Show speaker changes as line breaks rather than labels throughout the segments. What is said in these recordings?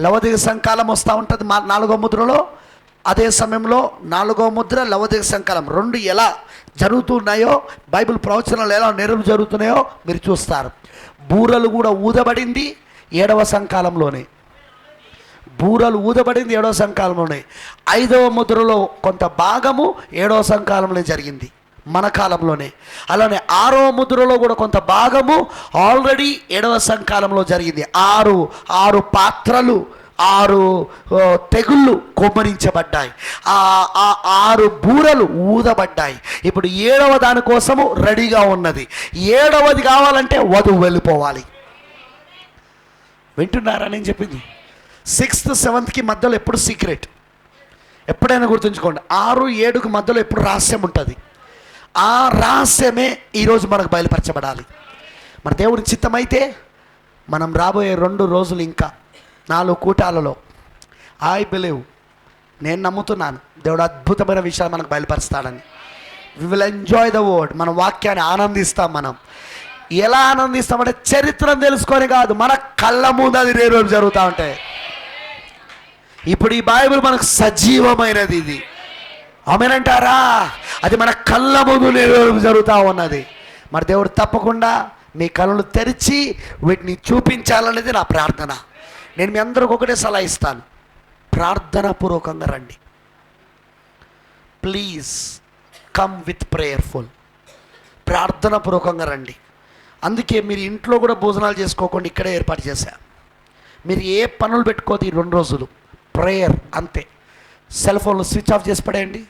లవదిగ సంకాలం వస్తూ ఉంటుంది మా నాలుగో ముద్రలో. అదే సమయంలో నాలుగో ముద్ర లవదిగ సంకాలం. రెండు ఎలా జరుగుతున్నాయో బైబిల్ ప్రవచనాలు ఎలా నెరవు జరుగుతున్నాయో మీరు చూస్తారు. బూరలు కూడా ఊదబడింది ఏడవ సంకాలంలోనే. బూరలు ఊదబడింది ఏడవ సంకాలంలోనే. ఐదవ ముద్రలో కొంత భాగము ఏడవ సంకాలంలో జరిగింది. మన కాలంలోనే. అలానే ఆరో ముద్రలో కూడా కొంత భాగము ఆల్రెడీ ఏడవ సంకాలంలో జరిగింది. ఆరు ఆరు పాత్రలు ఆరు తెగుళ్ళు కొమ్మరించబడ్డాయి. ఆ ఆ ఆరు బూరలు ఊదబడ్డాయి. ఇప్పుడు ఏడవ దానికోసము రెడీగా ఉన్నది. ఏడవది కావాలంటే వధువు వెళ్ళిపోవాలి. వింటున్నారా నేను చెప్పింది? సిక్స్త్ సెవెంత్కి మధ్యలో ఎప్పుడు సీక్రెట్? ఎప్పుడైనా గుర్తుంచుకోండి. ఆరు ఏడుకి మధ్యలో ఎప్పుడు రహస్యం ఉంటుంది. ఆ రహస్యమే ఈరోజు మనకు బయలుపరచబడాలి. మన దేవుడి చిత్తమైతే మనం రాబోయే రెండు రోజులు ఇంకా నాలుగు కూటాలలో ఐ బిలీవ్ నేను నమ్ముతున్నాను దేవుడు అద్భుతమైన విషయాలు మనకు బయలుపరుస్తాడని. We will enjoy the word మన వాక్యాన్ని ఆనందిస్తాం మనం. ఎలా ఆనందిస్తామంటే చరిత్రను తెలుసుకొని కాదు మన కళ్ళ ముందు అది రేపు జరుగుతూ ఉంటాయి ఇప్పుడు ఈ బైబిల్ మనకు సజీవమైనది ఇది. ఆమెనంటారా? అది మన కళ్ళ ముందు జరుగుతూ ఉన్నది. మరి దేవుడు తప్పకుండా మీ కళ్ళు తెరిచి వీటిని చూపించాలనేది నా ప్రార్థన. నేను మీ అందరికి ఒకటే సలహా ఇస్తాను. ప్రార్థన పూర్వకంగా రండి. ప్లీజ్ కమ్ విత్ ప్రేయర్ఫుల్ ప్రార్థన పూర్వకంగా రండి. అందుకే మీరు ఇంట్లో కూడా భోజనాలు చేసుకోకుండా ఇక్కడే ఏర్పాటు చేశా. మీరు ఏ పనులు పెట్టుకోదు ఈ రెండు రోజులు. ప్రేయర్ అంతే. సెల్ ఫోన్లు స్విచ్ ఆఫ్ చేసి పడేయండి.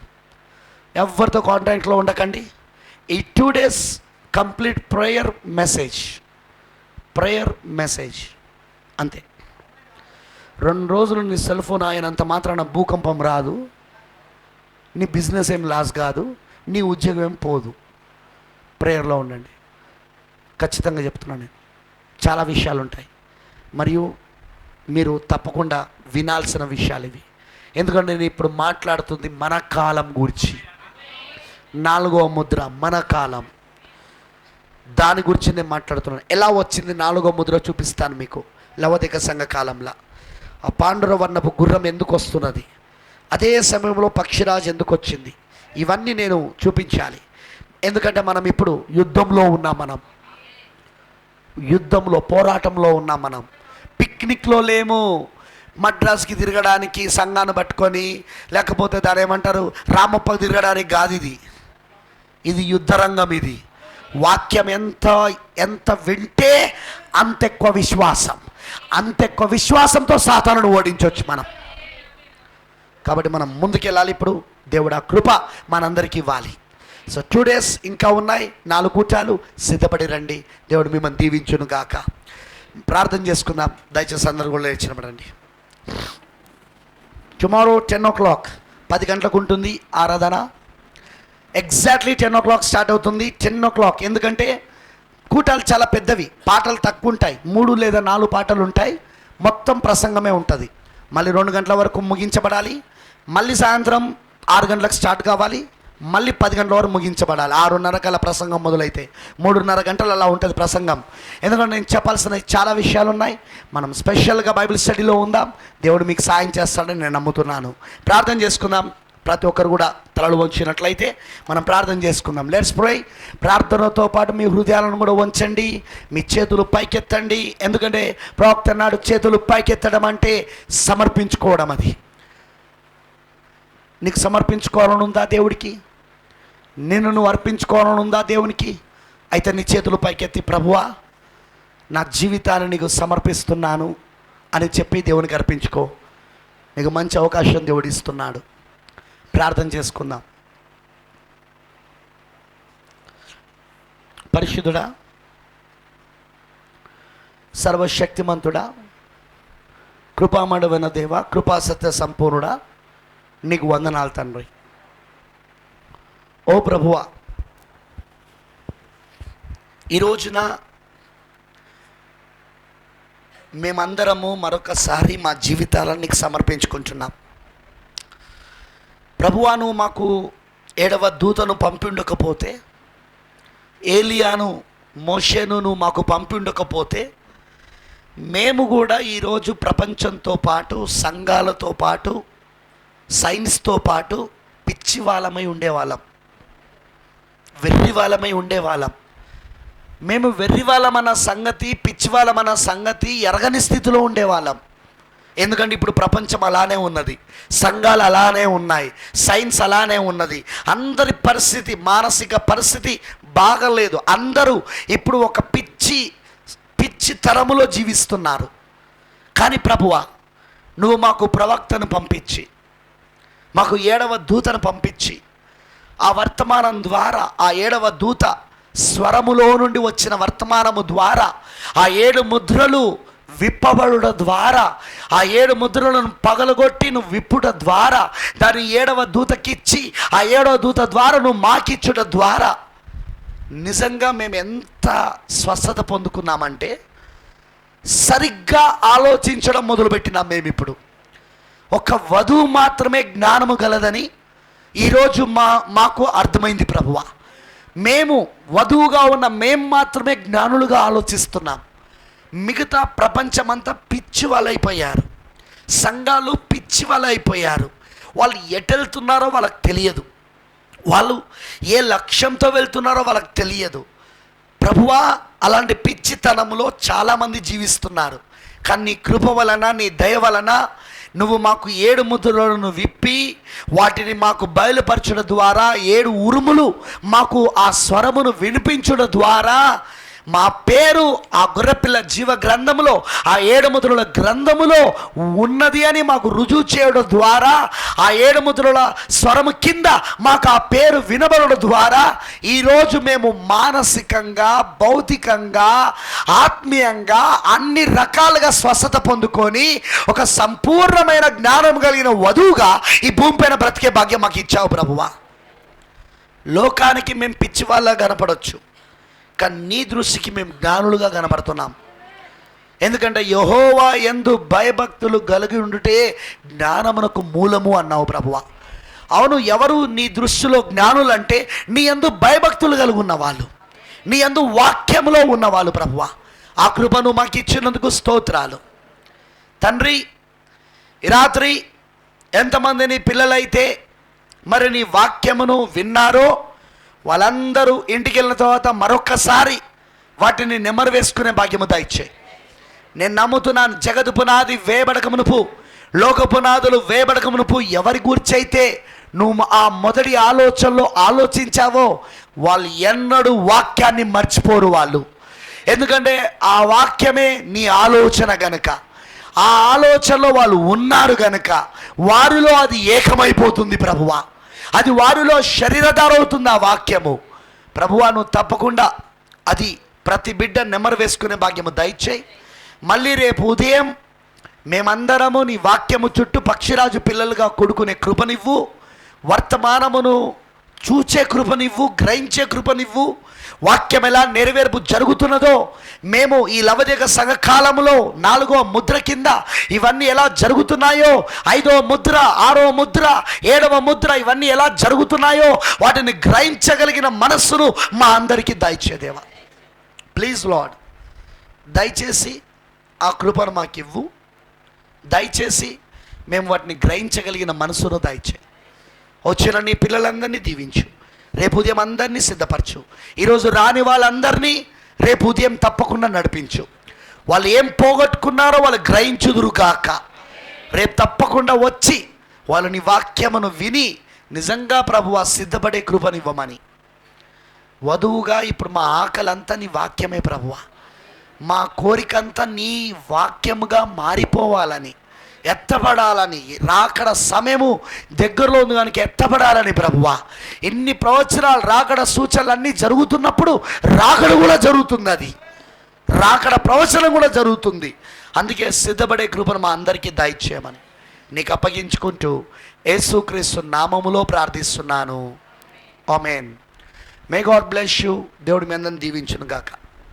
ఎవరితో కాంటాక్ట్లో ఉండకండి. ఈ two days complete prayer message prayer message అంతే. రెండు రోజులు నీ సెల్ ఫోన్ ఆయనంత మాత్రాన భూకంపం రాదు. నీ బిజినెస్ ఏం లాస్ కాదు. నీ ఉద్యోగం ఏం పోదు. ప్రేయర్లో ఉండండి. ఖచ్చితంగా చెప్తున్నాను నేను. చాలా విషయాలు ఉంటాయి మరియు మీరు తప్పకుండా వినాల్సిన విషయాలు ఇవి. ఎందుకంటే నేను ఇప్పుడు మాట్లాడుతుంది మన కాలం గురించి. నాలుగవ ముద్ర మన కాలం. దాని గురించి నేను మాట్లాడుతున్నాను. ఎలా వచ్చింది నాలుగో ముద్ర చూపిస్తాను మీకు. లవదిక సంఘ కాలంలో. ఆ పాండుర వర్ణపు గుర్రం ఎందుకు వస్తున్నది? అదే సమయంలో పక్షిరాజు ఎందుకు వచ్చింది? ఇవన్నీ నేను చూపించాలి. ఎందుకంటే మనం ఇప్పుడు యుద్ధంలో ఉన్నాం మనం. యుద్ధంలో పోరాటంలో ఉన్నాం మనం. పిక్నిక్లో లేము. మద్రాస్కి తిరగడానికి సంఘాన్ని పట్టుకొని లేకపోతే దాని ఏమంటారు రామప్పకు తిరగడానికి కాదు ఇది. ఇది యుద్ధరంగం ఇది. వాక్యం ఎంత ఎంత వింటే అంత ఎక్కువ విశ్వాసం. అంత ఎక్కువ విశ్వాసంతో సాతానును ఓడించవచ్చు మనం. కాబట్టి మనం ముందుకెళ్ళాలి ఇప్పుడు. దేవుడు ఆ కృప మనందరికీ ఇవ్వాలి. సో టూ డేస్ ఇంకా ఉన్నాయి నాలుగు కూటాలు. సిద్ధపడి రండి. దేవుడు మిమ్మల్ని దీవించును గాక ప్రార్థన చేసుకుందాం. దయచేసి అందరూ కూడా లేచినపడండి టుమారో టెన్ ఓ క్లాక్ పది గంటలకు ఉంటుంది ఆరాధన. Exactly ten o'clock start అవుతుంది. టెన్ ఓ క్లాక్ ఎందుకంటే కూటాలు చాలా పెద్దవి. పాటలు తక్కువ ఉంటాయి. మూడు లేదా నాలుగు పాటలు ఉంటాయి. మొత్తం ప్రసంగమే ఉంటుంది. మళ్ళీ రెండు గంటల వరకు ముగించబడాలి. మళ్ళీ సాయంత్రం ఆరు గంటలకు స్టార్ట్ కావాలి. మళ్ళీ పది గంటల వరకు ముగించబడాలి. ఆరున్నర కల ప్రసంగం మొదలైతే మూడున్నర గంటలు అలా ఉంటుంది ప్రసంగం. ఎందుకంటే నేను చెప్పాల్సిన చాలా విషయాలు ఉన్నాయి మనం స్పెషల్గా బైబిల్ స్టడీలో ఉందాం. దేవుడు మీకు సాయం చేస్తాడని నేను నమ్ముతున్నాను. ప్రార్థన చేసుకుందాం. ప్రతి ఒక్కరు కూడా తలలు వంచినట్లయితే మనం ప్రార్థన చేసుకుందాం. లెట్స్ ప్రే ప్రార్థనతో పాటు మీ హృదయాలను కూడా వంచండి. మీ చేతులు పైకెత్తండి. ఎందుకంటే ప్రవక్త నాడు చేతులు పైకెత్తడం అంటే సమర్పించుకోవడం అది. నీకు సమర్పించుకోవాలని ఉందా దేవుడికి? నిన్ను నువ్వు అర్పించుకోవాలని ఉందా దేవునికి? అయితే నీ చేతులు పైకెత్తి ప్రభువా నా జీవితాన్ని నీకు సమర్పిస్తున్నాను అని చెప్పి దేవునికి అర్పించుకో. నీకు మంచి అవకాశం దేవుడు ఇస్తున్నాడు. ప్రార్థన చేసుకుందాం. పరిశుద్ధుడా సర్వశక్తిమంతుడా కృపామడవైన దేవ కృపాసత్య సంపూర్ణుడా నీకు వందనాలు తండ్రి. ఓ ప్రభువా ఈ రోజున మేమందరము మరొకసారి మా జీవితాలను సమర్పించుకుంటున్నాం. ప్రభువాను మాకు ఏడవ దూతను పంపిండకపోతే ఏలియాను మోషేను మాకు పంపిండకపోతే మేము కూడా ఈరోజు ప్రపంచంతో పాటు సంఘాలతో పాటు సైన్స్తో పాటు పిచ్చి వాళ్ళమై ఉండేవాళ్ళం. వెర్రి వాళ్ళమై ఉండేవాళ్ళం మేము వెర్రివాళ్ళమన్న సంగతి పిచ్చివాళ్ళమన్న సంగతి ఎరగని స్థితిలో ఉండేవాళ్ళం ఎందుకంటే ఇప్పుడు ప్రపంచం అలానే ఉన్నది. సంఘాలు అలానే ఉన్నాయి. సైన్స్ అలానే ఉన్నది. అందరి పరిస్థితి మానసిక పరిస్థితి బాగలేదు. అందరూ ఇప్పుడు ఒక పిచ్చి పిచ్చి తరములో జీవిస్తున్నారు. కానీ ప్రభువ నువ్వు మాకు ప్రవక్తను పంపించి మాకు ఏడవ దూతను పంపించి ఆ వర్తమానం ద్వారా ఆ ఏడవ దూత స్వరములో నుండి వచ్చిన వర్తమానము ద్వారా ఆ ఏడు ముద్రలు విప్పబడుట ద్వారా ఆ ఏడు ముద్రలను పగలగొట్టి నువ్వు విప్పుట ద్వారా దాని ఏడవ దూతకిచ్చి ఆ ఏడవ దూత ద్వారా నువ్వు మాకిచ్చుట ద్వారా. నిజంగా మేము ఎంత స్వస్థత పొందుకున్నామంటే సరిగ్గా ఆలోచించడం మొదలుపెట్టినాం మేము ఇప్పుడు ఒక వధువు మాత్రమే జ్ఞానము గలదని ఈరోజు మా మాకు అర్థమైంది ప్రభువ. మేము వధువుగా ఉన్న మేము మాత్రమే జ్ఞానులుగా ఆలోచిస్తున్నాం. మిగతా ప్రపంచమంతా పిచ్చి వాళ్ళైపోయారు సంఘాలు పిచ్చి వాళ్ళైపోయారు వాళ్ళు ఎటెళ్తున్నారో వాళ్ళకి తెలియదు. వాళ్ళు ఏ లక్ష్యంతో వెళ్తున్నారో వాళ్ళకి తెలియదు. ప్రభువా అలాంటి పిచ్చితనంలో చాలామంది జీవిస్తున్నారు. కానీ నీ కృప వలన నీ దయ వలన నువ్వు మాకు ఏడు ముద్రలను విప్పి వాటిని మాకు బయలుపరచడం ద్వారా ఏడు ఉరుములు మాకు ఆ స్వరమును వినిపించడం ద్వారా మా పేరు ఆ గొర్రెపిల్ల జీవ గ్రంథములో ఆ ఏడుముద్రుల గ్రంథములో ఉన్నది అని మాకు రుజువు చేయడం ద్వారా ఆ ఏడుముద్రుల స్వరము కింద మాకు ఆ పేరు వినబడడం ద్వారా ఈరోజు మేము మానసికంగా భౌతికంగా ఆత్మీయంగా అన్ని రకాలుగా స్వస్థత పొందుకొని ఒక సంపూర్ణమైన జ్ఞానం కలిగిన వధువుగా ఈ భూమిపైన బ్రతికే భాగ్యం మాకు ఇచ్చావు ప్రభువా. లోకానికి మేము పిచ్చి వాళ్ళ కనపడవచ్చు కానీ నీ దృష్టికి మేము జ్ఞానులుగా కనబడుతున్నాం. ఎందుకంటే యహోవా ఎందు భయభక్తులు కలిగి ఉండుటే జ్ఞానమునకు మూలము అన్నావు ప్రభువ. అవును ఎవరు నీ దృష్టిలో జ్ఞానులు అంటే నీ ఎందు భయభక్తులు కలిగి ఉన్న వాళ్ళు. నీ ఎందు వాక్యములో ఉన్నవాళ్ళు ప్రభువ. ఆ కృపను మాకు ఇచ్చినందుకు స్తోత్రాలు. తండ్రి రాత్రి ఎంతమంది నీ పిల్లలైతే మరి నీ వాక్యమును విన్నారో వాళ్ళందరూ ఇంటికి వెళ్ళిన తర్వాత మరొక్కసారి వాటిని నెమరు వేసుకునే భాగ్యము దాయిచ్చే. నేను నమ్ముతున్నాను జగదు పునాది వేబడక మునుపు లోక పునాదులు వేబడక మునుపు ఎవరి గుర్చైతే నువ్వు ఆ మొదటి ఆలోచనలో ఆలోచించావో వాళ్ళు ఎన్నడూ వాక్యాన్ని మర్చిపోరు వాళ్ళు. ఎందుకంటే ఆ వాక్యమే నీ ఆలోచన గనక. ఆ ఆలోచనలో వాళ్ళు ఉన్నారు గనక. వారిలో అది ఏకమైపోతుంది ప్రభువా. అది వారిలో శరీరధారవుతుంది ఆ వాక్యము. ప్రభువా నువ్వు తప్పకుండా అది ప్రతి బిడ్డ నెమరు వేసుకునే భాగ్యము. దయచేయి. మళ్ళీ రేపు ఉదయం మేమందరము నీ వాక్యము చుట్టూ పక్షిరాజు పిల్లలుగా కొడుకునే కృపనివ్వు వర్తమానమును చూచే కృపనివ్వు గ్రహించే కృపనివ్వు వాక్యం ఎలా నెరవేర్పు జరుగుతున్నదో మేము ఈ లవదేగ సంఘకాలంలో నాలుగో ముద్ర కింద ఇవన్నీ ఎలా జరుగుతున్నాయో ఐదో ముద్ర ఆరో ముద్ర ఏడవ ముద్ర ఇవన్నీ ఎలా జరుగుతున్నాయో వాటిని గ్రహించగలిగిన మనస్సును మా అందరికీ దయచేదేవా ప్లీజ్ లాడ్ దయచేసి ఆ కృపను మాకు ఇవ్వు దయచేసి మేము వాటిని గ్రహించగలిగిన మనసును దయచే. వచ్చిన నీ పిల్లలందరినీ దీవించు. రేపు ఉదయం అందరినీ సిద్ధపరచు. ఈరోజు రాని వాళ్ళందరినీ రేపు ఉదయం తప్పకుండా నడిపించు. వాళ్ళు ఏం పోగొట్టుకున్నారో వాళ్ళు గ్రహించుదురు కాక రేపు తప్పకుండా వచ్చి వాళ్ళు నీ వాక్యమును విని నిజంగా ప్రభు ఆ సిద్ధపడే కృపనివ్వమని. వధువుగా ఇప్పుడు మా ఆకలంతా నీ వాక్యమే ప్రభువా. మా కోరికంతా నీ వాక్యముగా మారిపోవాలని. ఎత్తబడాలని రాకడ సమయము దగ్గరలో ఉంది కనుక ఎత్తబడాలని ప్రభువా. ఎన్ని ప్రవచనాలు రాకడ సూచనలు అన్నీ జరుగుతున్నప్పుడు రాకడ కూడా జరుగుతుంది అది. రాకడ ప్రవచనం కూడా జరుగుతుంది. అందుకే సిద్ధపడే కృపను మా అందరికీ దయచేయమని. నీకు అప్పగించుకుంటూ యేసుక్రీస్తు నామములో ప్రార్థిస్తున్నాను. Amen. May God bless you దేవుడి మీద దీవించును గాక